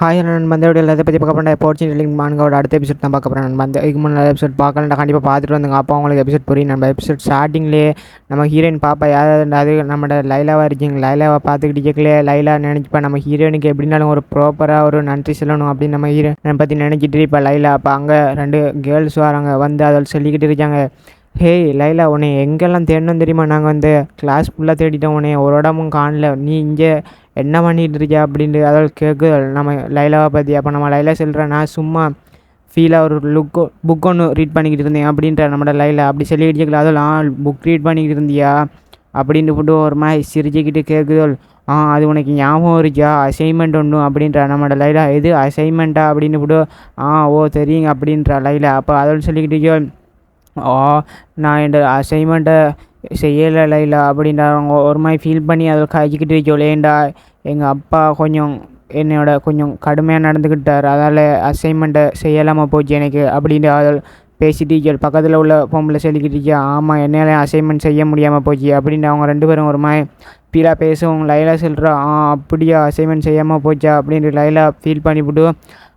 Hi நான் வந்து எப்படி எல்லாத்தையும் பற்றி பார்க்க போகிறேன் போர்ச்சின் லிங்க் மான்கோட அடுத்த எபிசோட் தான் பார்க்க போகிறேன் நான் வந்து இதுக்கு முன்னாடி எபிசோட் பார்க்கலண்டா கண்டிப்பாக பார்த்துட்டு வந்தாங்க. அப்போ அவங்களுக்கு எபிசோட் புரியும் நம்ம எபிசோட் ஸ்டார்டிங்லேயே நம்ம ஹீரோயின் பாப்பா யாராவது அது நம்மளோட லைலாவாக இருக்கீங்க. லைலாவை பார்த்துக்கிட்டு கேட்கலையே லைலா நினச்சிப்பா நம்ம ஹீரோயினுக்கு எப்படினாலும் ஒரு ப்ராப்பராக ஒரு நன்றி சொல்லணும் அப்படின்னு நம்ம ஹீரோனை பற்றி நினச்சிட்டு இப்போ லைலா. அப்போ அங்கே ரெண்டு கேர்ள்ஸ் வராங்க. வந்து அதில் சொல்லிக்கிட்டு இருக்காங்க. ஹேய் லைலா உன்னை எங்கெல்லாம் தேடணும் தெரியுமா? நாங்கள் வந்து கிளாஸ் ஃபுல்லாக தேடிட்டோம் உன்னை. ஒரு இடமும் காணல. நீ இங்கே என்ன பண்ணிகிட்டு இருக்கியா அப்படின்ட்டு அதாவது கேட்குதல் நம்ம லைலாவை பற்றி அப்போ நம்ம லைலா சொல்கிறேன் நான் சும்மா ஃபீலாக ஒரு லுக்கு புக் ஒன்று ரீட் பண்ணிக்கிட்டு இருந்தேன் அப்படின்ற நம்மளோட லைலா. அப்படி சொல்லிக்கிட்டு இருக்கல ஆ புக் ரீட் பண்ணிக்கிட்டு இருந்தியா? அப்படின்ட்டு போட்டு ஒரு மாதிரி சிரிச்சுக்கிட்டு கேட்குதோல் ஆ அது உனக்கு ஞாபகம் இருக்கா? அசைன்மெண்ட் ஒன்றும் அப்படின்ற நம்மளோட லைலா. எது? அசைன்மெண்ட்டா அப்படின்னு போட்டு ஆ ஓ தெரியுங்க அப்படின்ற லைலா. அப்போ அதோட சொல்லிக்கிட்டு ஆ நான் இந்த அசைன்மெண்ட்டை செய்யலை லைலா அப்படின்ற அவங்க ஒரு மாதிரி ஃபீல் பண்ணி அதில் கழிச்சிக்கிட்டு இருக்கோலேண்டா எங்கள் அப்பா கொஞ்சம் என்னோட கொஞ்சம் கடுமையாக நடந்துக்கிட்டார் அதால் அசைன்மெண்ட்டை செய்யலாமல் போச்சு எனக்கு அப்படின்ட்டு அதில் பேசி டீச்சர் பக்கத்தில் உள்ள பொம்பளை சொல்லிக்கிட்டு ஆமாம் என்னால் அசைன்மெண்ட் செய்ய முடியாமல் போச்சு அப்படின்ட்டு அவங்க ரெண்டு பேரும் ஒரு மாதிரி ஃபீலாக பேசுவோம் லைலா சொல்கிறா ஆ அப்படியா அசைன்மெண்ட் செய்யாமல் போச்சா அப்படின்ட்டு லைலா ஃபீல் பண்ணிவிட்டு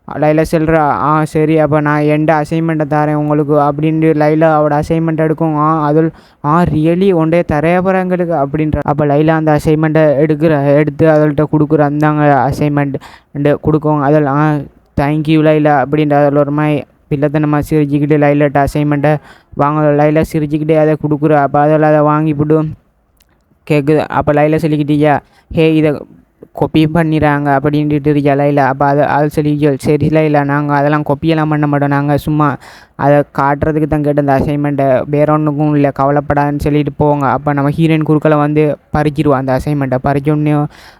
லைலா சொல்கிறா ஆ சரி அப்போ நான் எந்த அசைன்மெண்ட்டை தரேன் உங்களுக்கு அப்படின்ட்டு லைலா அவட அசைன்மெண்ட் எடுக்கும். ஆ அதில் ஆ ரியலி ஒன்றே தரைய எங்களுக்கு அப்படின்ற. அப்போ லைலா அந்த அசைன்மெண்ட்டை எடுக்கிற எடுத்து அதள்கிட்ட கொடுக்குற. அந்தாங்க அசைன்மெண்ட் கொடுக்கும். அதில் ஆ தேங்க்யூ லைலா அப்படின்ற அதில் ஒரு மாதிரி பிள்ளைத்தனமாக சிரிச்சுக்கிட்டு லைலாட்ட அசைன்மெண்ட்டை வாங்க லைலா சிரிச்சுக்கிட்டே அதை கொடுக்குற. அப்போ அதில் அதை வாங்கிவிட்டு கேட்குது அப்போ லைலா சொல்லிக்கிட்டியா ஹே இதை கொப்பி பண்ணிடுறாங்க அப்படின்ட்டு இருக்கியா இல்லை அப்போ அதை அது சரி சரி லைலா நாங்கள் அதெல்லாம் கொப்பியெல்லாம் பண்ண மாட்டோம். நாங்கள் சும்மா அதை காட்டுறதுக்கு தான் கேட்ட அந்த அசைன்மெண்ட்டை வேற ஒன்றுக்கும் இல்லை கவலைப்படாதுன்னு சொல்லிட்டு போவாங்க அப்போ நம்ம ஹீரோயின் குறுக்களை வந்து பறிச்சிடுவோம் அந்த அசைன்மெண்ட்டை பறிச்சோடனே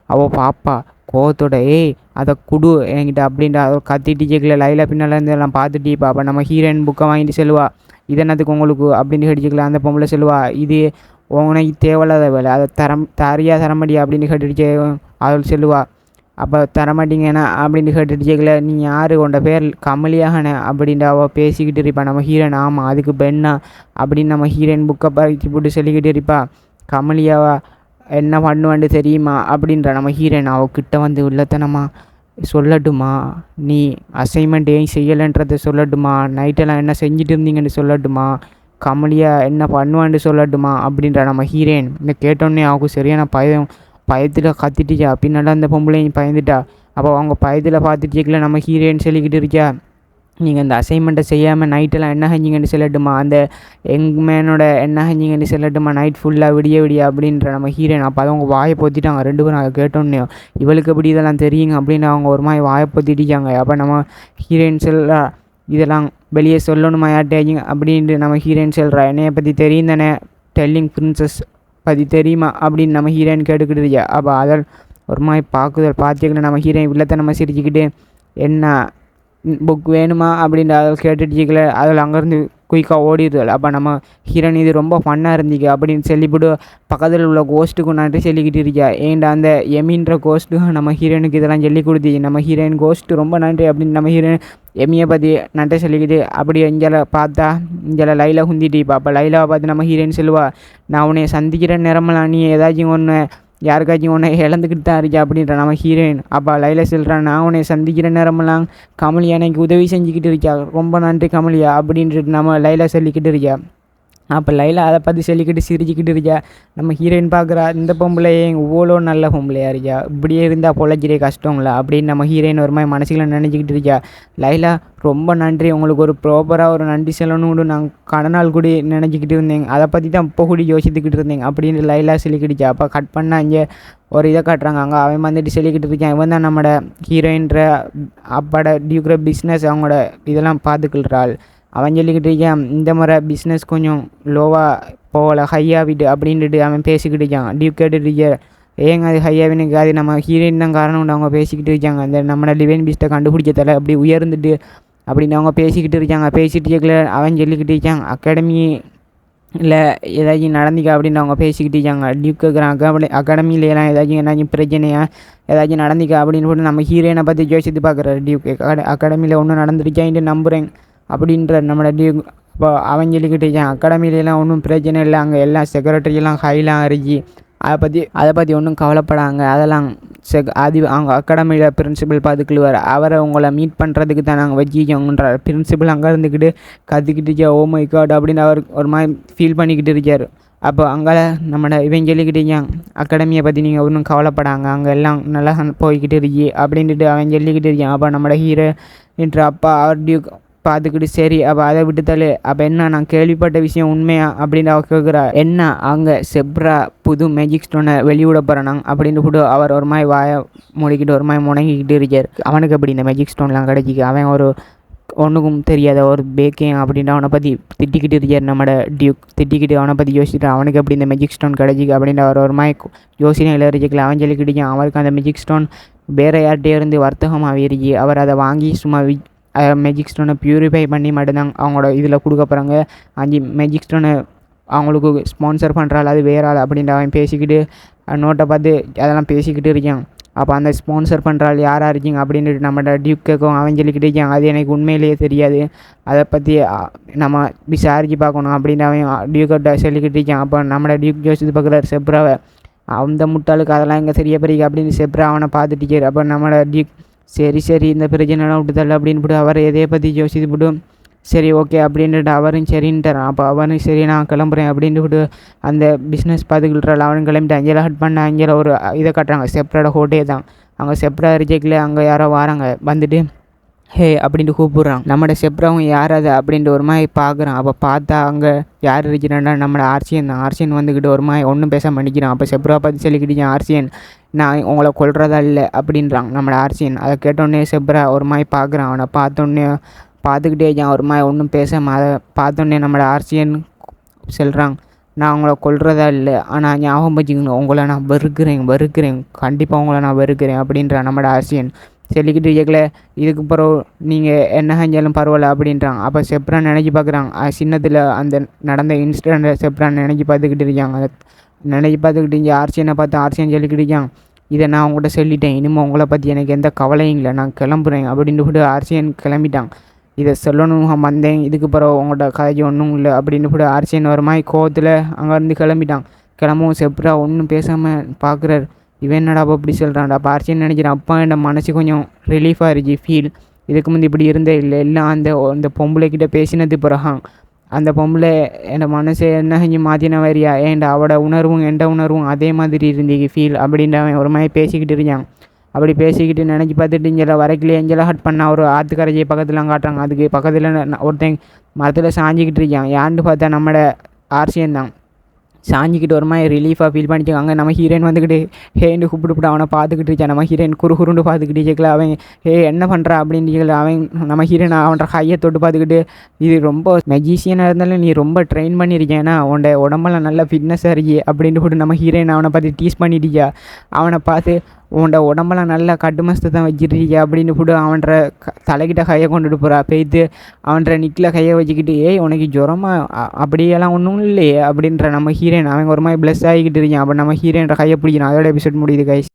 அவள் பாப்பா கோவத்தோட ஏய் அதை குடு என்கிட்ட அப்படின்ட்டு அதை கத்திட்டு கேட்கல லைலா பின்னால் இருந்து எல்லாம் பார்த்துட்டு இப்போ அப்போ நம்ம ஹீரோயின் புக்கை வாங்கிட்டு செல்வா இது என்னத்துக்கு உங்களுக்கு? அப்படின்னு கேட்டுச்சுக்கல அந்த பொம்பளை செல்வா இது உனக்கு தேவையில்லாத வேலை. அதை தரம் தரியா தரமாட்டியா அப்படின்னு கேட்டுட்டு அவள் சொல்லுவா. அப்போ தரமாட்டீங்கன்னா அப்படின்னு கேட்டுட்டு கேட்கல நீ யார்? உண்ட பேர் கமலியாகன அப்படின்ட்டு அவள் பேசிக்கிட்டு இருப்பா. நம்ம ஹீரோன் ஆமாம் அதுக்கு பெண்ணா அப்படின்னு நம்ம ஹீரோயின் புக்கை பறித்து போட்டு சொல்லிக்கிட்டு இருப்பா. கமலியாவா என்ன பண்ணுவான்னு தெரியுமா அப்படின்ற நம்ம ஹீரோயின் அவகிட்ட வந்து உள்ளத்தனமா சொல்லட்டுமா? நீ அசைன்மெண்ட் ஏன் செய்யலைன்றதை சொல்லட்டுமா? நைட்டெல்லாம் என்ன செஞ்சுட்டு இருந்தீங்கன்னு சொல்லட்டுமா? கமலியா என்ன பண்ணுவான்னு சொல்லட்டுமா அப்படின்ற நம்ம ஹீரோயின். இந்த கேட்டோன்னே அவங்களுக்கு சரியான பயம் பயத்தில் கத்திட்டுச்சா. பின்னால அந்த பொம்பளையும் பயந்துட்டா. அப்போ அவங்க பயத்தில் பார்த்துட்டு இருக்கல நம்ம ஹீரோயின் சொல்லிக்கிட்டு இருக்கியா நீங்கள் அந்த அசைன்மெண்ட்டை செய்யாமல் நைட்டெல்லாம் என்ன செஞ்சீங்கன்னு சொல்லட்டுமா? அந்த எங் மேனோட என்ன செஞ்சீங்கன்னு சொல்லட்டுமா? நைட் ஃபுல்லாக விடிய விடிய அப்படின்ற நம்ம ஹீரோயின். அப்போ அவங்க வாயை பொத்திட்டாங்க. ரெண்டு பேரும் அதை கேட்டோன்னே இவளுக்கு எப்படி இதெல்லாம் தெரியுங்க? அப்படின்னு அவங்க ஒரு மாதிரி வாயை பொத்திட்டிருக்காங்க அப்போ நம்ம ஹீரோயின் சொல்ல இதெல்லாம் வெளியே சொல்லணுமா யார்ட்டேயும் அப்படின்ட்டு நம்ம ஹீரோயின் சொல்கிறா என்னைய பற்றி தெரியும் தானே? டெல்லிங் பிரின்சஸ் பற்றி தெரியுமா? அப்படின்னு நம்ம ஹீரோயின் கேட்டுக்கிட்டு இருக்கியா அப்போ அதால் ஒரு மாதிரி பார்க்குதல் பார்த்துக்கல நம்ம ஹீரோயின் உள்ளத்தை நம்ம சிரிச்சுக்கிட்டு என்ன? புக் வேணுமா? அப்படின்ட்டு அதில் கேட்டுட்டு இருக்கல. அதில் அங்கேருந்து குயிக்காக ஓடிடுதல். அப்போ நம்ம ஹீரோன் இது ரொம்ப ஃபன்னாக இருந்தீங்க அப்படின்னு சொல்லிவிட்டு பக்கத்தில் உள்ள கோஸ்ட்டுக்கும் நன்றி சொல்லிக்கிட்டு இருக்கியா? ஏன்டா அந்த எமின்ற கோஸ்ட்டுக்கும் நம்ம ஹீரோனுக்கு இதெல்லாம் சொல்லி கொடுத்தி நம்ம ஹீரோயின் கோஸ்ட்டு ரொம்ப நன்றி அப்படின்னு நம்ம ஹீரோயின் எம்மியை பற்றி நன்றி சொல்லிக்கிட்டு அப்படி இங்கே பார்த்தா இங்கே லைலா குந்திட்டு இப்போ அப்போ லைலாவை பார்த்து நம்ம ஹீரோயின் சொல்லுவா நான் உன்னை சந்திக்கிற நேரமெல்லாம் நீ ஏதாச்சும் ஒன்று யாருக்காச்சும் உன்னை இழந்துக்கிட்டு தான் இருக்கா அப்படின்ற நம்ம ஹீரோயின் அப்பா லைல சொல்கிறான் நான் உன்னை சந்திக்கிற நேரமெல்லாம் கமலியா எனக்கு உதவி செஞ்சுக்கிட்டு இருக்கா. ரொம்ப நன்றி கமலியா அப்படின்ட்டு நம்ம லைலா சொல்லிக்கிட்டு இருக்கா. அப்போ லைலா அதை பற்றி சொல்லிக்கிட்டு சிரிச்சுக்கிட்டு இருக்கா நம்ம ஹீரோயின் பார்க்குறா இந்த பொம்பளை இவ்வளோ நல்ல பொம்பளையா இருக்கா இப்படியே இருந்தால் பொழைச்சிரே கஷ்டங்களா அப்படின்னு நம்ம ஹீரோயின் ஒரு மாதிரி மனசுக்குள்ள நினச்சிக்கிட்டு இருக்கா லைலா ரொம்ப நன்றி. உங்களுக்கு ஒரு ப்ராப்பராக ஒரு நன்றி சொல்லணும்னு நான் கடநாள் கூடி நினச்சிக்கிட்டு இருந்தேங்க அதை பற்றி தான் இப்போ கூடி யோசித்துக்கிட்டு இருந்தேங்க அப்படின்னு லைலா சொல்லிக்கிட்டுச்சா அப்போ கட் பண்ணால் இங்கே ஒரு இதை காட்டுறாங்க. அங்கே அவன் வந்துட்டு சொல்லிக்கிட்டு இருக்கான். இவன் தான் நம்மளோட ஹீரோயின்ற அப்பாட டியூக்கிற பிஸ்னஸ் அவங்களோட இதெல்லாம் பார்த்துக்கிள்றாள். அவன் சொல்லிக்கிட்டு இருக்கான் இந்த முறை பிஸ்னஸ் கொஞ்சம் லோவாக போகலை ஹையாக விடு அப்படின்ட்டு அவன் பேசிக்கிட்டு இருக்கான். டியூ கேட்டுட்டு இருக்க ஏங்க அது ஹையாவினுக்கு அது நம்ம ஹீரோயின் தான் காரணம் அவங்க பேசிக்கிட்டு இருக்காங்க. அந்த நம்மளோட லிவேன் பிஸ்ட்டை கண்டுபிடிச்சதால அப்படி உயர்ந்துட்டு அப்படின்னு அவங்க பேசிக்கிட்டு இருக்காங்க. பேசிகிட்டு இருக்கல அவன் சொல்லிக்கிட்டு இருக்கான். அகாடமி இல்லை ஏதாச்சும் நடந்திக்கா அப்படின்னு அவங்க பேசிக்கிட்டு இருக்காங்க. டியூப் கேட்குறான் அகாடமி அகாடமியிலலாம் ஏதாச்சும் ஏதாச்சும் பிரச்சனையா? ஏதாச்சும் நடந்திக்கா அப்படின்னு போட்டு நம்ம ஹீரோயினை பற்றி யோசித்து பார்க்குறாரு டியூப் அகாடமியில் ஒன்றும் நடந்துருக்கான்ட்டு நம்புகிறேன் அப்படின்ற நம்மளை டியூ இப்போ அவன் சொல்லிக்கிட்டு இருக்கான் அகாடமியிலலாம் ஒன்றும் பிரச்சனை இல்லை அங்கே எல்லாம் செக்ரட்டரியெல்லாம் ஹைலாம் அறிஞ்சி அதை பற்றி அதை பற்றி ஒன்றும் கவலைப்படாங்க. அதெல்லாம் செக் அது அவங்க அகாடமியில் பிரின்சிபல் பார்த்துக்கிடுவார் அவரை உங்களை மீட் பண்ணுறதுக்கு தான் நாங்கள் வச்சிக்கோங்கன்றார் பிரின்சிபல் அங்கே இருந்துக்கிட்டு கற்றுக்கிட்டு ஓ மை காட் அப்படின்னு அவர் ஒரு மாதிரி ஃபீல் பண்ணிக்கிட்டு இருக்கார். அப்போ அங்கே நம்மளை இவன் சொல்லிக்கிட்டு அகாடமியை பற்றி நீங்கள் ஒன்றும் கவலைப்படாங்க அங்கே எல்லாம் நல்லா போய்கிட்டு இருக்கி அப்படின்ட்டு அவன் சொல்லிக்கிட்டு இருக்கான். அப்போ நம்மளோட ஹீரோ என்ற அப்பா ஆர்டியூ பார்த்துக்கிட்டு சரி அப்போ அதை விட்டுத்தள்ளு அப்போ என்ன? நான் கேள்விப்பட்ட விஷயம் உண்மையா? அப்படின்னு அவ கேட்குறா என்ன? அங்கே செப்ரா புது மேஜிக் ஸ்டோனை வெளியிட போகிறானாங்க அப்படின்னு கூட அவர் ஒரு மாதிரி வாய முடிக்கிட்டு ஒரு மாதிரி முணங்கிக்கிட்டு இருக்கார். அவனுக்கு அப்படி இந்த மேஜிக் ஸ்டோன்லாம் கிடச்சிக்கு அவன் ஒரு ஒன்றுக்கும் தெரியாத ஒரு பேக்கிங் அப்படின்ட்டு அவனை பற்றி திட்டிக்கிட்டு இருக்கார் நம்மளோட டியூக். திட்டிக்கிட்டு அவனை பற்றி யோசிச்சுட்டு அவனுக்கு அப்படி இந்த மெஜிக் ஸ்டோன் கிடச்சிக்கு அப்படின்ட்டு அவர் ஒரு மாதிரி யோசனையில் இருக்கல அவன் சொல்லிக்கிட்டு அவருக்கு அந்த மெஜிக் ஸ்டோன் வேறு யார்கிட்டே இருந்து வர்த்தகமாக இருக்கு. அவர் அதை வாங்கி சும்மா வி மேஜிக் ஸ்டோனை ப்யூரிஃபை பண்ணி மட்டும்தான் அவங்களோட இதில் கொடுக்க போகிறாங்க அஞ்சு மேஜிக் ஸ்டோனை அவங்களுக்கு ஸ்பான்சர் பண்ணுறாள் அது வேற ஆள் அப்படின்ட்டு அவன் பேசிக்கிட்டு நோட்டை பார்த்து அதெல்லாம் பேசிக்கிட்டு இருக்கான். அப்போ அந்த ஸ்பான்சர் பண்ணுறாள் யாராக இருக்கீங்க அப்படின்ட்டு நம்மளோட டியூக் கேட்கும் அவன் சொல்லிக்கிட்டு இருக்கான். அது எனக்கு உண்மையிலேயே தெரியாது. அதை பற்றி நம்ம விசாரிச்சு பார்க்கணும் அப்படின்னு அவன் டியூக்கிட்ட சொல்லிக்கிட்டு இருக்கான். அப்போ நம்மளோட டியூக் ஜோசித்து பார்க்குறாரு செப்ராவை அந்த முட்டாளுக்கு அதெல்லாம் எங்கே தெரிய பிரிக்க அப்படின்னு செப்ரா அவனை பார்த்துட்டு அப்போ நம்மளோட டியூக் சரி சரி இந்த பிரச்சனைலாம் விட்டுதல்ல அப்படின்னு போட்டு அவர் எதையை பற்றி யோசித்து போட்டு சரி ஓகே அப்படின்ட்டு அவரும் சரின்ட்டார் அப்போ அவனும் சரி நான் கிளம்புறேன் அப்படின்ட்டு விட்டு அந்த பிஸ்னஸ் பார்த்துக்கிட்டுறாள் அவனும் கிளம்பிட்டு அங்கேலாம் ஹட் பண்ண அங்கே ஒரு இதை கட்டுறாங்க செப்ராட ஹோட்டே தான். அங்கே செப்ரா ரிஜெக்டில் அங்கே யாரோ வராங்க வந்துட்டு ஹே அப்படின்ட்டு கூப்பிட்றான் நம்மளோட செப்ராவும் யார் அது அப்படின்ட்டு ஒரு மாதிரி பார்க்குறான். அப்போ பார்த்தா அங்கே யார் இருக்கிறான்னா நம்மளோட ஆர்சியன். தான் ஆர்சியன் வந்துக்கிட்டு ஒரு மாதிரி ஒன்றும் பேச மாட்டேங்கிறான் அப்போ செப்ரா பார்த்து சொல்லிக்கிட்டு ஆர்சியன் நான் உங்களை கொள்றதா இல்லை அப்படின்றான் நம்மளோட ஆர்சியன். அதை கேட்டோடனே செப்ரா ஒரு மாதிரி பார்க்குறான். அவனை பார்த்தோன்னே பார்த்துக்கிட்டே இருக்கான். ஒரு மாதிரி ஒன்றும் பேச அதை பார்த்தோன்னே நம்மளோட ஆர்சியன் சொல்கிறான் நான் உங்களை கொள்றதா இல்லை. ஆனால் ஞாபகம் வச்சுக்கணும் உங்களை நான் வெறுக்கிறேன் வெறுக்கிறேன். கண்டிப்பாக உங்களை நான் வெறுக்கிறேன் அப்படின்றான் நம்மளோட ஆர்சியன். சொல்லிக்கிட்டு இருக்கல இதுக்கு பிறகு நீங்கள் என்ன செஞ்சாலும் பரவாயில்ல அப்படின்றாங்க. அப்போ செப்ரான் நினச்சி பார்க்குறாங்க சின்னத்தில் அந்த நடந்த இன்சிடெண்ட்டை செப்ரான் நினச்சி பார்த்துக்கிட்டு இருக்காங்க. அதை நினச்சி பார்த்துக்கிட்டு இங்கே ஆர்சியனை பார்த்து ஆர்சியன் சொல்லிக்கிட்டு இருக்கான் இதை நான் உங்கள்கிட்ட சொல்லிட்டேன். இனிமேல் உங்களை பற்றி எனக்கு எந்த கவலையும் இல்லை. நான் கிளம்புறேன் அப்படின்னு கூட ஆர்சியன் கிளம்பிட்டான் இதை சொல்லணும் வந்தேன். இதுக்கு பிறகு உங்கள்கிட்ட கதை ஒன்றும் இல்லை அப்படின்னு கூட ஆர்சியன் ஒரு மாதிரி கோவத்தில் அங்கேருந்து கிளம்பிட்டான் கிளம்பவும் செப்ரா ஒன்றும் பேசாமல் பார்க்குறாரு இவன் என்னடா அப்படி சொல்கிறான்டா பார்ச்சின்னு நினைக்கிறேன். அப்பா என் மனசு கொஞ்சம் ரிலீஃபாக இருந்துச்சு ஃபீல் இதுக்கு முந்தி இப்படி இருந்தே இல்லை. எல்லாம் அந்த அந்த பொம்பளைக்கிட்ட பேசினது பிறகான் அந்த பொம்பளை என் மனசை என்ன செஞ்சு மாற்றின வரியா ஏன்டா அவட உணர்வும் எந்த உணர்வும் அதே மாதிரி இருந்தீங்க ஃபீல் அப்படின்ற அவன் ஒரு மாதிரி பேசிக்கிட்டு இருந்தான். அப்படி பேசிக்கிட்டு நினச்சி பார்த்துட்டு இங்கே வரைக்கிலே எஞ்செல்லாம் ஹட் பண்ணா ஒரு ஆற்றுக்கரைச்சி பக்கத்தில் காட்டுறாங்க. அதுக்கு பக்கத்தில் ஒருத்தன் மரத்தில் சாஞ்சிக்கிட்டு இருக்கான். யாண்டு பார்த்தா நம்மளோட ஆர்சியன் தான். சாஞ்சிக்கிட்டு ஒரு மாதிரி ரிலீஃபாக ஃபீல் பண்ணிச்சுக்காங்க நம்ம ஹீரோயின் வந்துக்கிட்டு ஹேண்டு கூப்பிட்டு அவனை பார்த்துக்கிட்டு இருக்கா நம்ம ஹீரோயின் குறு குருண்டு பார்த்துக்கிட்டு இருக்கல. அவன் ஹே என்ன பண்ணுறா அப்படின்னு சொல்லி அவன் நம்ம ஹீரோயின் அவன் கையை தொட்டு பார்த்துக்கிட்டு இது ரொம்ப மெஜிஷியனாக இருந்தாலும் நீ ரொம்ப ட்ரெயின் பண்ணியிருக்கேன்னா அவனோட உடம்பெல்லாம் நல்லா ஃபிட்னஸாக இருக்கி. அப்படின்ட்டு போட்டு நம்ம ஹீரோயின் அவனை பார்த்து டீஸ் பண்ணிட்டியா அவனை பார்த்து உன்ட உடம்பெல்லாம் நல்லா கட்டுமஸ்து தான் வச்சிருக்கீங்க அப்படின்னு போட்டு அவன்ற தலைக்கிட்ட கையை கொண்டுட்டு போகிறா பெய்த்து அவன்ற நிக்கில் கையை வச்சுக்கிட்டு ஏய் உனக்கு ஜுரமாக அப்படியெல்லாம் ஒன்றும் இல்லையே அப்படின்ற நம்ம ஹீரோயின் அவன் ஒரு மாதிரி ப்ளஸ் ஆகிக்கிட்டு இருக்கேன். அப்போ நம்ம ஹீரோயின்ற கையை பிடிக்கணும். அதோட எபிசோட் முடியுது கைஸ்